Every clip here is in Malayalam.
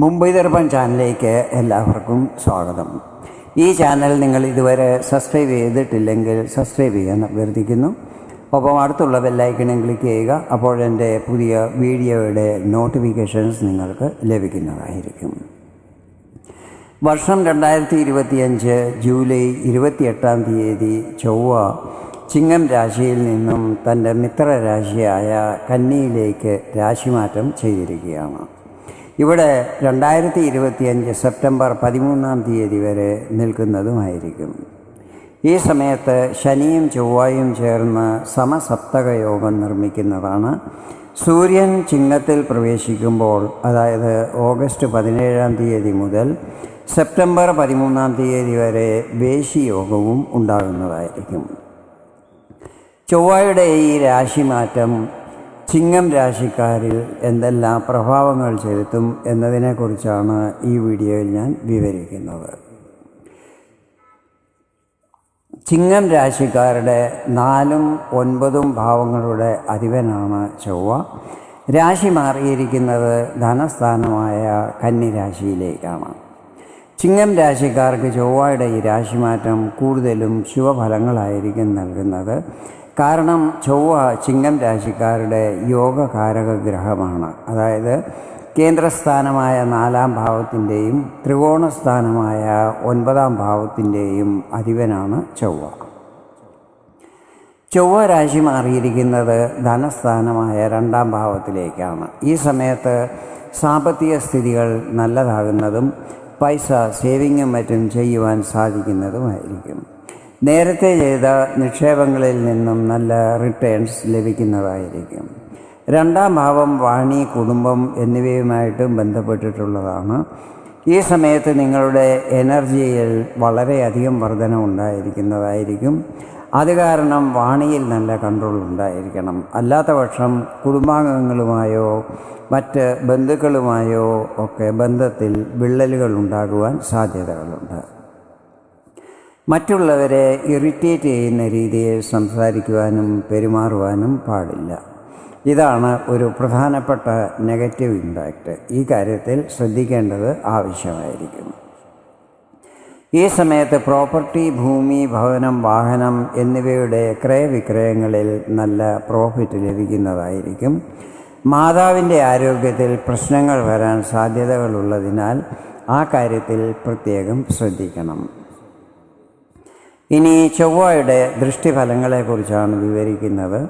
മുംബൈ ദർപ്പൺ ചാനലിലേക്ക് എല്ലാവർക്കും സ്വാഗതം. ഈ ചാനൽ നിങ്ങൾ ഇതുവരെ സബ്സ്ക്രൈബ് ചെയ്തിട്ടില്ലെങ്കിൽ സബ്സ്ക്രൈബ് ചെയ്യാൻ അഭ്യർത്ഥിക്കുന്നു. ഒപ്പം അടുത്തുള്ള ബെല്ലൈക്കണും ക്ലിക്ക് ചെയ്യുക അപ്പോൾ എന്റെ പുതിയ വീഡിയോയുടെ നോട്ടിഫിക്കേഷൻസ് നിങ്ങൾക്ക് ലഭിക്കുന്നതായിരിക്കും. വർഷം രണ്ടായിരത്തി ഇരുപത്തിയഞ്ച് ജൂലൈ ഇരുപത്തിയെട്ടാം തീയതി ചൊവ്വ ചിങ്ങം രാശിയിൽ നിന്നും തന്റെ മിത്രരാശിയായ കന്നിയിലേക്ക് രാശിമാറ്റം ചെയ്തിരിക്കുകയാണ്. ഇവിടെ രണ്ടായിരത്തി ഇരുപത്തിയഞ്ച് സെപ്റ്റംബർ പതിമൂന്നാം തീയതി വരെ നിൽക്കുന്നതുമായിരിക്കും. ഈ സമയത്ത് ശനിയും ചൊവ്വായും ചേർന്ന് സമസപ്തക യോഗം നിർമ്മിക്കുന്നതാണ്. സൂര്യൻ ചിങ്ങത്തിൽ പ്രവേശിക്കുമ്പോൾ അതായത് ഓഗസ്റ്റ് പതിനേഴാം തീയതി മുതൽ സെപ്റ്റംബർ പതിമൂന്നാം തീയതി വരെ വേശി യോഗവും ഉണ്ടാകുന്നതായിരിക്കും. ചൊവ്വയുടെ ഈ രാശിമാറ്റം ചിങ്ങം രാശിക്കാരിൽ എന്തെല്ലാം പ്രഭാവങ്ങൾ ചെലുത്തും എന്നതിനെക്കുറിച്ചാണ് ഈ വീഡിയോയിൽ ഞാൻ വിവരിക്കുന്നത്. ചിങ്ങം രാശിക്കാരുടെ നാലും ഒൻപതും ഭാവങ്ങളുടെ അധിപനാണ് ചൊവ്വ. രാശി മാറിയിരിക്കുന്നത് ധനസ്ഥാനമായ കന്നിരാശിയിലേക്കാണ്. ചിങ്ങം രാശിക്കാർക്ക് ചൊവ്വയുടെ ഈ രാശിമാറ്റം കൂടുതലും ശുഭഫലങ്ങളായിരിക്കും നൽകുന്നത്. കാരണം ചൊവ്വ ചിങ്ങം രാശിക്കാരുടെ യോഗകാരക ഗ്രഹമാണ് അതായത് കേന്ദ്രസ്ഥാനമായ നാലാം ഭാവത്തിന്റെയും ത്രികോണസ്ഥാനമായ ഒൻപതാം ഭാവത്തിന്റെയും അധിപനാണ് ചൊവ്വ. ചൊവ്വ രാശി മാറിയിരിക്കുന്നത് ധനസ്ഥാനമായ രണ്ടാം ഭാവത്തിലേക്കാണ്. ഈ സമയത്ത് സാമ്പത്തിക സ്ഥിതികൾ നല്ലതാകുന്നതും പൈസ സേവിങ്ങും മറ്റും ചെയ്യുവാൻ സാധിക്കുന്നതുമായിരിക്കും. നേരത്തെ ചെയ്ത നിക്ഷേപങ്ങളിൽ നിന്നും നല്ല റിട്ടേൺസ് ലഭിക്കുന്നതായിരിക്കും. രണ്ടാം ഭാവം വാണി കുടുംബം എന്നിവയുമായിട്ടും ബന്ധപ്പെട്ടിട്ടുള്ളതാണ്. ഈ സമയത്ത് നിങ്ങളുടെ എനർജിയിൽ വളരെയധികം വർധന ഉണ്ടായിരിക്കുന്നതായിരിക്കും. അത് കാരണം വാണിയിൽ നല്ല കൺട്രോൾ ഉണ്ടായിരിക്കണം. അല്ലാത്ത പക്ഷം കുടുംബാംഗങ്ങളുമായോ മറ്റ് ബന്ധുക്കളുമായോ ഒക്കെ ബന്ധത്തിൽ വിള്ളലുകൾ ഉണ്ടാകുവാൻ സാധ്യതകളുണ്ട്. മറ്റുള്ളവരെ ഇറിറ്റേറ്റ് ചെയ്യുന്ന രീതിയിൽ സംസാരിക്കുവാനും പെരുമാറുവാനും പാടില്ല. ഇതാണ് ഒരു പ്രധാനപ്പെട്ട നെഗറ്റീവ് ഇമ്പാക്റ്റ് ഈ കാര്യത്തിൽ ശ്രദ്ധിക്കേണ്ടത് ആവശ്യമായിരിക്കും. ഈ സമയത്ത് പ്രോപ്പർട്ടി ഭൂമി ഭവനം വാഹനം എന്നിവയുടെ ക്രയവിക്രയങ്ങളിൽ നല്ല പ്രോഫിറ്റ് ലഭിക്കുന്നതായിരിക്കും. മാതാവിന്റെ ആരോഗ്യത്തിൽ പ്രശ്നങ്ങൾ വരാൻ സാധ്യതകളുള്ളതിനാൽ ആ കാര്യത്തിൽ പ്രത്യേകം ശ്രദ്ധിക്കണം. ഇനി ചൊവ്വയുടെ ദൃഷ്ടിഫലങ്ങളെക്കുറിച്ചാണ് വിവരിക്കുന്നത്.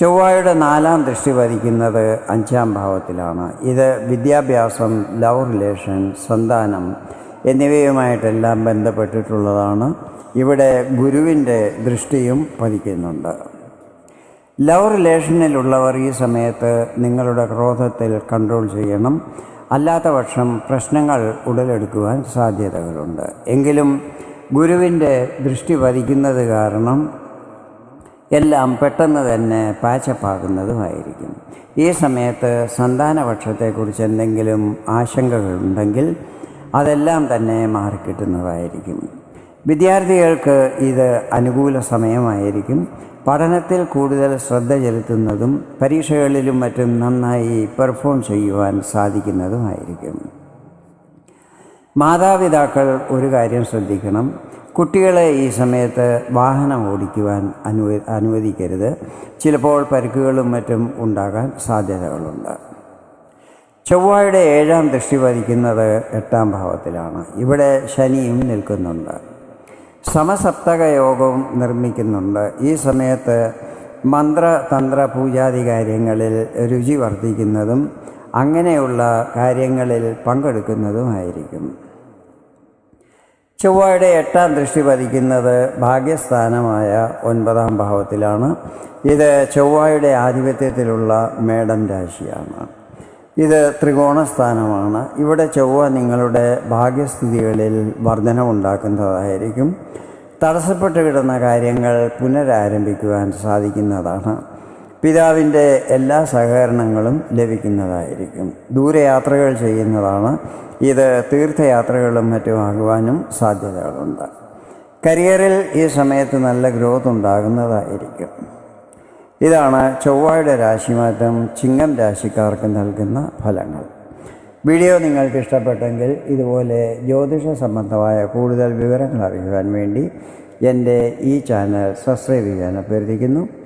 ചൊവ്വയുടെ നാലാം ദൃഷ്ടി പതിക്കുന്നത് അഞ്ചാം ഭാവത്തിലാണ്. ഇത് വിദ്യാഭ്യാസം ലവ് റിലേഷൻ സന്താനം എന്നിവയുമായിട്ടെല്ലാം ബന്ധപ്പെട്ടിട്ടുള്ളതാണ്. ഇവിടെ ഗുരുവിന്റെ ദൃഷ്ടിയും പതിക്കുന്നുണ്ട്. ലവ് റിലേഷനിലുള്ളവർ ഈ സമയത്ത് നിങ്ങളുടെ ക്രോധത്തിൽ കൺട്രോൾ ചെയ്യണം. അല്ലാത്ത പക്ഷം പ്രശ്നങ്ങൾ ഉടലെടുക്കുവാൻ സാധ്യതകളുണ്ട്. എങ്കിലും ഗുരുവിന്റെ ദൃഷ്ടി പതിക്കുന്നത് കാരണം എല്ലാം പെട്ടെന്ന് തന്നെ പാച്ചപ്പാകുന്നതുമായിരിക്കും ഈ സമയത്ത് സന്താനപക്ഷത്തെക്കുറിച്ച് എന്തെങ്കിലും ആശങ്കകളുണ്ടെങ്കിൽ അതെല്ലാം തന്നെ മാറിക്കിട്ടുന്നതായിരിക്കും. വിദ്യാർത്ഥികൾക്ക് ഇത് അനുകൂല സമയമായിരിക്കും. പഠനത്തിൽ കൂടുതൽ ശ്രദ്ധ ചെലുത്തുന്നതും പരീക്ഷകളിലും മറ്റും നന്നായി പെർഫോം ചെയ്യുവാൻ സാധിക്കുന്നതുമായിരിക്കും. മാതാപിതാക്കൾ ഒരു കാര്യം ശ്രദ്ധിക്കണം. കുട്ടികളെ ഈ സമയത്ത് വാഹനം ഓടിക്കുവാൻ അനുവ അനുവദിക്കരുത്. ചിലപ്പോൾ പരിക്കുകളും മറ്റും ഉണ്ടാകാൻ സാധ്യതകളുണ്ട്. ചൊവ്വയുടെ ഏഴാം ദൃഷ്ടി പതിക്കുന്നത് എട്ടാം ഭാവത്തിലാണ്. ഇവിടെ ശനിയും നിൽക്കുന്നുണ്ട്. സമസപ്തക യോഗവും നിർമ്മിക്കുന്നുണ്ട്. ഈ സമയത്ത് മന്ത്രതന്ത്ര പൂജാതി കാര്യങ്ങളിൽ രുചി വർദ്ധിക്കുന്നതും അങ്ങനെയുള്ള കാര്യങ്ങളിൽ പങ്കെടുക്കുന്നതുമായിരിക്കും. ചൊവ്വയുടെ എട്ടാം ദൃഷ്ടി പതിക്കുന്നത് ഭാഗ്യസ്ഥാനമായ ഒൻപതാം ഭാവത്തിലാണ്. ഇത് ചൊവ്വയുടെ ആധിപത്യത്തിലുള്ള മേടം രാശിയാണ്. ഇത് ത്രികോണസ്ഥാനമാണ്. ഇവിടെ ചൊവ്വ നിങ്ങളുടെ ഭാഗ്യസ്ഥിതികളിൽ വർധനമുണ്ടാക്കുന്നതായിരിക്കും തടസ്സപ്പെട്ട് കിടന്ന കാര്യങ്ങൾ പുനരാരംഭിക്കുവാൻ സാധിക്കുന്നതാണ്. പിതാവിന്റെ എല്ലാ സഹകരണങ്ങളും ലഭിക്കുന്നതായിരിക്കും. ദൂരയാത്രകൾ ചെയ്യുന്നതാണ്. ഇത് തീർത്ഥയാത്രകളും മറ്റുമാകുവാനും സാധ്യതകളുണ്ട്. കരിയറിൽ ഈ സമയത്ത് നല്ല ഗ്രോത്ത് ഉണ്ടാകുന്നതായിരിക്കും. ഇതാണ് ചൊവ്വയുടെ രാശിമാറ്റം ചിങ്ങം രാശിക്കാർക്ക് നൽകുന്ന ഫലങ്ങൾ. വീഡിയോ നിങ്ങൾക്ക് ഇഷ്ടപ്പെട്ടെങ്കിൽ ഇതുപോലെ ജ്യോതിഷ സംബന്ധമായ കൂടുതൽ വിവരങ്ങൾ അറിയുവാൻ വേണ്ടി എന്റെ ഈ ചാനൽ സബ്സ്ക്രൈബ് ചെയ്യാൻ അഭ്യർത്ഥിക്കുന്നു.